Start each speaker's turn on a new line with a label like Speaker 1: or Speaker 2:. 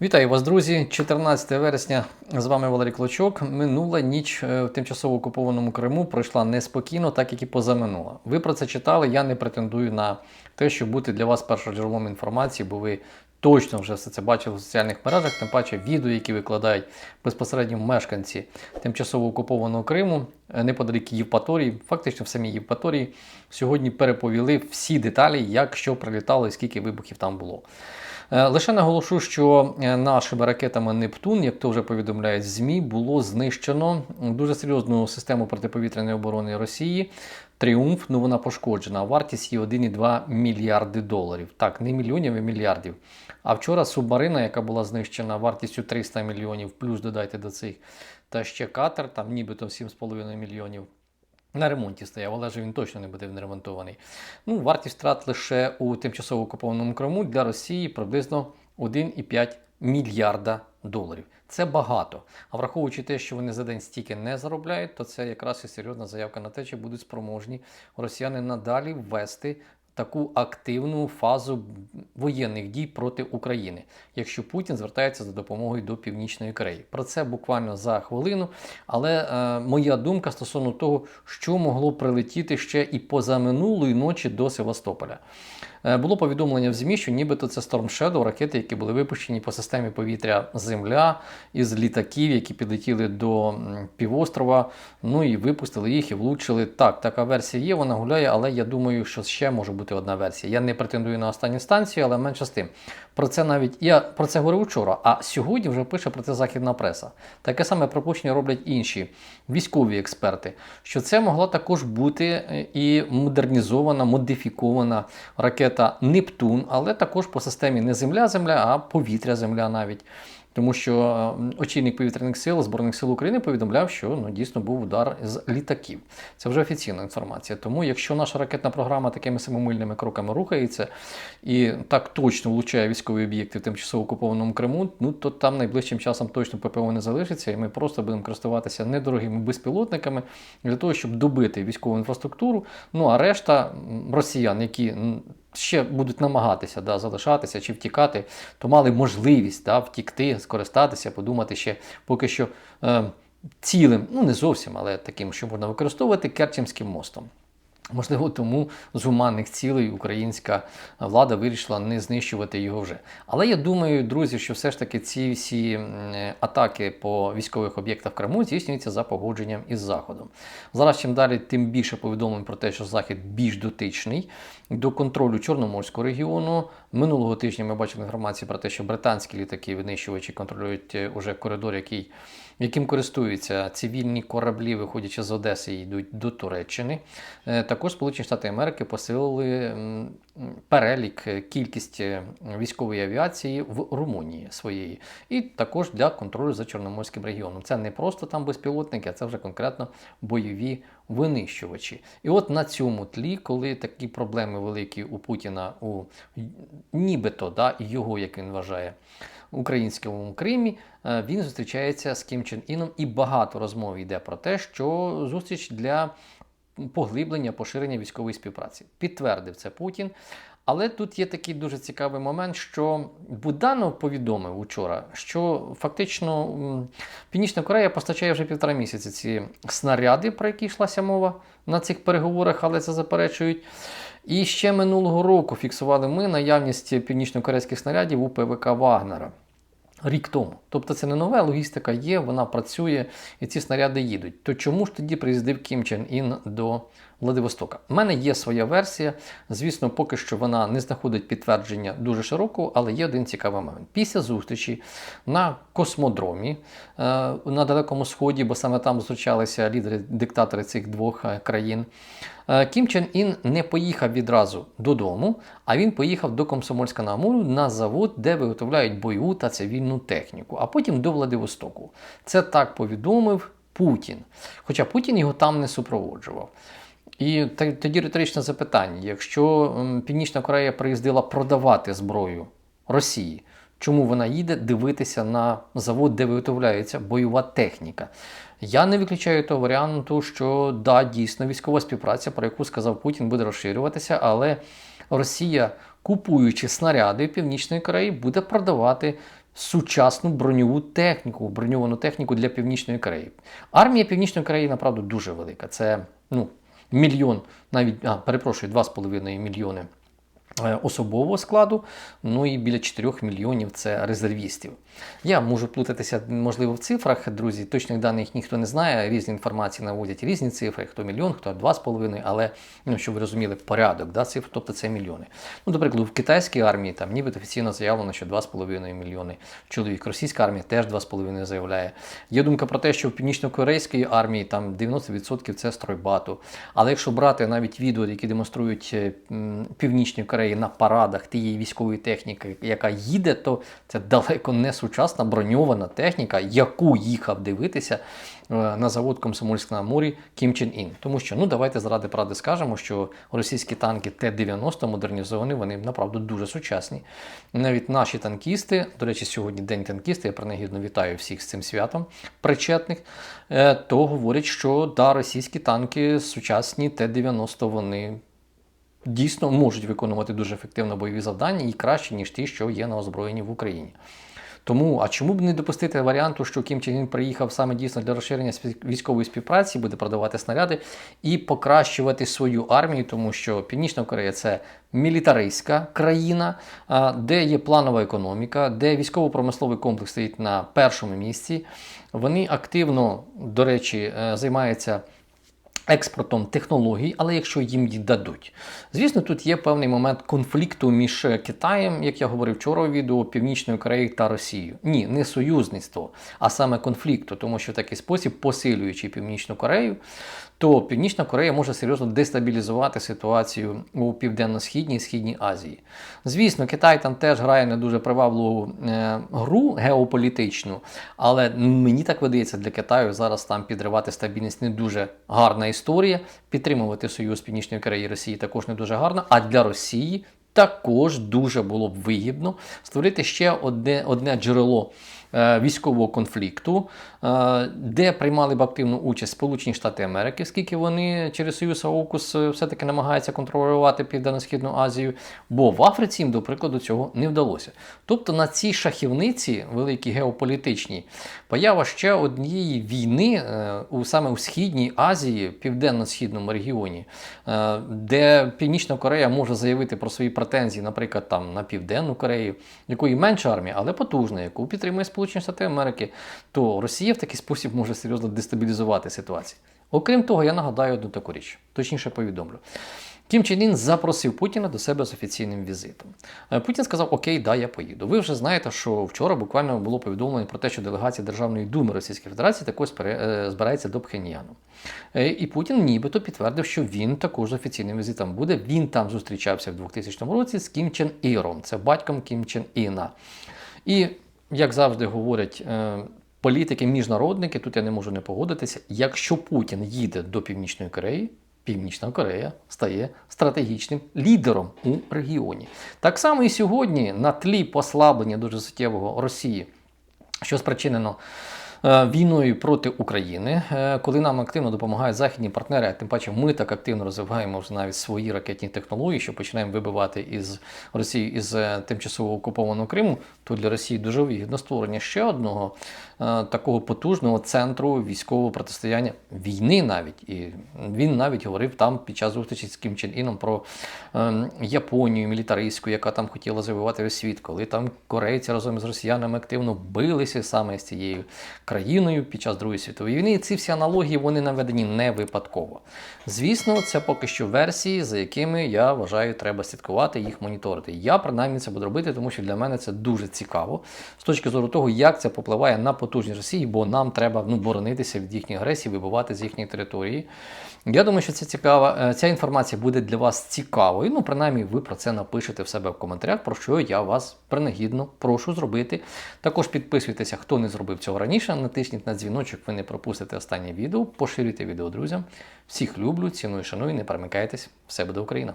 Speaker 1: Вітаю вас, друзі! 14 вересня з вами Валерій Клочок. Минула ніч е, в тимчасово окупованому Криму пройшла неспокійно, так як і позаминула. Ви про це читали. Я не претендую на те, щоб бути для вас першоджерелом інформації, бо ви точно вже все це бачили в соціальних мережах, тим паче відео, які викладають безпосередньо мешканці тимчасово окупованого Криму, е, неподалік Євпаторії, фактично в самій Євпаторії, сьогодні переповіли всі деталі, як що прилітало і скільки вибухів там було. Е, Лише наголошу, що е, нашими ракетами Нептун, як то вже повідомляють ЗМІ, було знищено дуже серйозну систему протиповітряної оборони Росії. Тріумф, ну вона пошкоджена. Вартість її 1,2 мільярди доларів. Так, не мільйонів, а мільярдів. А вчора субмарина, яка була знищена вартістю 300 мільйонів, плюс додайте до цих, та ще катер, там нібито 7,5 мільйонів. На ремонті стояв, але ж він точно не буде ремонтований. Ну, вартість втрат лише у тимчасово окупованому Криму для Росії приблизно 1,5 мільярда доларів. Це багато. А враховуючи те, що вони за день стільки не заробляють, то це якраз і серйозна заявка на те, чи будуть спроможні росіяни надалі ввести таку активну фазу воєнних дій проти України, якщо Путін звертається за допомогою до Північної Кореї. Про це буквально за хвилину. Але е, моя думка стосовно того, що могло прилетіти ще і позаминулої ночі до Севастополя. Е, Було повідомлення в ЗМІ, що нібито це Storm Shadow, ракети, які були випущені по системі повітря Земля із літаків, які підлетіли до півострова. Ну і випустили їх і влучили. Так, така версія є, вона гуляє, але я думаю, що ще може бути одна версія. Я не претендую на останню станцію, але менше з тим. Про це навіть я про це говорив вчора, а сьогодні вже пише про це західна преса. Таке саме пропущення роблять інші військові експерти, що це могла також бути е, і модернізована, модифікована ракета Нептун, але також по системі не Земля-Земля, а повітря-Земля навіть. Тому що е, очільник повітряних сил Збройних сил України повідомляв, що ну, дійсно був удар з літаків. Це вже офіційна інформація. Тому, якщо наша ракетна програма такими самомильними кроками рухається і так точно влучає військові об'єкти в тимчасово окупованому Криму, ну то там найближчим часом точно ППО не залишиться, і ми просто будемо користуватися недорогими безпілотниками для того, щоб добити військову інфраструктуру. Ну а решта росіян, які ще будуть намагатися да, залишатися чи втікати, то мали можливість да, втікти, скористатися, подумати ще поки що е, цілим, ну не зовсім, але таким, що можна використовувати Керченським мостом. Можливо, тому з гуманних цілей українська влада вирішила не знищувати його вже. Але я думаю, друзі, що все ж таки ці всі атаки по військових об'єктах в Криму здійснюються за погодженням із Заходом. Зараз чим далі, тим більше повідомлень про те, що Захід більш дотичний до контролю Чорноморського регіону. Минулого тижня ми бачили інформацію про те, що британські літаки винищувачі контролюють е, уже коридор, який яким користуються цивільні кораблі, виходячи з Одеси, йдуть до Туреччини. Також Сполучені Штати Америки посилили перелік, е, кількість е, військової авіації в Румунії своєї, і також для контролю за Чорноморським регіоном. Це не просто там безпілотники, а це вже конкретно бойові винищувачі. І от на цьому тлі, коли такі проблеми великі у Путіна, у нібито да, його, як він вважає, українському Кримі, е, він зустрічається з Кім Чен Іном, і багато розмов йде про те, що зустріч для поглиблення, поширення військової співпраці. Підтвердив це Путін. Але тут є такий дуже цікавий момент, що Буданов повідомив учора, що фактично Північна Корея постачає вже півтора місяці ці снаряди, про які йшлася мова на цих переговорах, але це заперечують. І ще минулого року фіксували ми наявність північно-корейських снарядів у ПВК Вагнера. Рік тому. Тобто це не нове, логістика є, вона працює і ці снаряди їдуть. То чому ж тоді приїздив Кім Чен Ін до Владивостока? У мене є своя версія. Звісно, поки що вона не знаходить підтвердження дуже широкого, але є один цікавий момент. Після зустрічі на космодромі е, на Далекому Сході, бо саме там зустрічалися лідери-диктатори цих двох е, країн. Е, Кім Чен Ін не поїхав відразу додому, а він поїхав до Комсомольська на Амуру на завод, де виготовляють бойову та цивільну техніку, а потім до Владивостоку. Це так повідомив Путін. Хоча Путін його там не супроводжував. І тоді риторичне запитання: якщо Північна Корея приїздила продавати зброю Росії, чому вона їде дивитися на завод, де виготовляється бойова техніка? Я не виключаю того варіанту, що да, дійсно військова співпраця, про яку сказав Путін, буде розширюватися, але Росія, купуючи снаряди Північної Кореї, буде продавати сучасну броньову техніку, броньовану техніку для Північної Кореї. Армія Північної Кореї, направду, дуже велика. Це ну, мільйон, навіть, а, перепрошую, 2,5 мільйони особового складу, ну і біля 4 мільйонів це резервістів. Я можу плутатися, можливо, в цифрах, друзі. Точних даних ніхто не знає. Різні інформації наводять різні цифри, хто мільйон, хто 2,5, але ну, щоб ви розуміли, порядок да, цифр, тобто це мільйони. Ну, до в китайській армії там нібито офіційно заявлено, що 2,5 мільйони чоловік. Російська армія теж 2,5 заявляє. Є думка про те, що в північно-корейській армії там 90% це стройбату. Але якщо брати навіть відео, які демонструють е, Північні Кореї на парадах тієї військової техніки, яка їде, то це далеко не сучасна броньована техніка, яку їхав дивитися е, на завод Комсомольськ на Амурі Кім Чен Ін. Тому що, ну давайте заради правди скажемо, що російські танки Т-90 модернізовані, вони направду дуже сучасні. Навіть наші танкісти, до речі, сьогодні день танкіста, я принагідно вітаю всіх з цим святом причетних, е, то говорять, що да, російські танки сучасні Т-90 вони дійсно можуть виконувати дуже ефективно бойові завдання і краще, ніж ті, що є на озброєнні в Україні. Тому, а чому б не допустити варіанту, що Кім Чен Ін приїхав саме дійсно для розширення військової співпраці, буде продавати снаряди і покращувати свою армію, тому що Північна Корея це мілітаристська країна, де є планова економіка, де військово-промисловий комплекс стоїть на першому місці. Вони активно, до речі, е, займаються експортом технологій, але якщо їм її дадуть. Звісно, тут є певний момент конфлікту між Китаєм, як я говорив вчора у відео, Північною Кореєю та Росією. Ні, не союзництво, а саме конфлікту, тому що в такий спосіб, посилюючи Північну Корею, то Північна Корея може серйозно дестабілізувати ситуацію у Південно-Східній і Східній Азії. Звісно, Китай там теж грає не дуже привабливу е, гру геополітичну, але мені так видається, для Китаю зараз там підривати стабільність не дуже гарна історія. Підтримувати союз Північної Кореї і Росії також не дуже гарно. А для Росії також дуже було б вигідно створити ще одне, одне джерело військового конфлікту, е, де приймали б активну участь Сполучені Штати Америки, оскільки вони через Союз АУКУС е, все-таки намагаються контролювати Південно-Східну Азію, бо в Африці їм, до прикладу, цього не вдалося. Тобто на цій шахівниці, великій геополітичній, поява ще однієї війни е, у саме у Східній Азії, південно-східному регіоні, е, де Північна Корея може заявити про свої претензії, наприклад, там на Південну Корею, якої менша армія, але потужна, яку підтримує Сполучені Штати Америки, то Росія в такий спосіб може серйозно дестабілізувати ситуацію. Окрім того, я нагадаю одну таку річ, точніше повідомлю. Кім Чен Ін запросив Путіна до себе з офіційним візитом. Е, Путін сказав: Окей, да, я поїду. Ви вже знаєте, що вчора буквально було повідомлено про те, що делегація Державної думи Російської Федерації також е, збирається до Пхеньяну. Е, І Путін нібито підтвердив, що він також з офіційним візитом буде. Він там зустрічався в 2000 році з Кім Чен Іром, це батьком Кім Чен Іна. І як завжди говорять. е, Політики, міжнародники, тут я не можу не погодитися. Якщо Путін їде до Північної Кореї, Північна Корея стає стратегічним лідером у регіоні. Так само і сьогодні на тлі послаблення дуже суттєвого Росії, що спричинено війною проти України, е, коли нам активно допомагають західні партнери, а тим паче ми так активно розвиваємо вже навіть свої ракетні технології, що починаємо вибивати із Росії із е, тимчасово окупованого Криму, то для Росії дуже вигідно створення ще одного е, такого потужного центру військового протистояння війни навіть. І він навіть говорив там під час зустрічі з Кім Чен Іном про е, Японію мілітаристську, яка там хотіла завоювати весь світ, коли там корейці разом з росіянами активно билися саме з цією країною під час Другої світової війни. І ці всі аналогії вони наведені не випадково. Звісно, це поки що версії, за якими я вважаю, треба слідкувати, їх моніторити. Я принаймні це буду робити, тому що для мене це дуже цікаво з точки зору того, як це попливає на потужність Росії, бо нам треба ну, боронитися від їхньої агресії, вибивати з їхньої території. Я думаю, що це цікава, е, ця інформація буде для вас цікавою. Ну, принаймні, ви про це напишете в себе в коментарях, про що я вас принагідно прошу зробити. Також підписуйтеся, хто не зробив цього раніше. Натисніть на дзвіночок, ви не пропустите останнє відео. Поширюйте відео друзям. Всіх люблю, ціную, шаную, не перемикайтесь. Все буде Україна!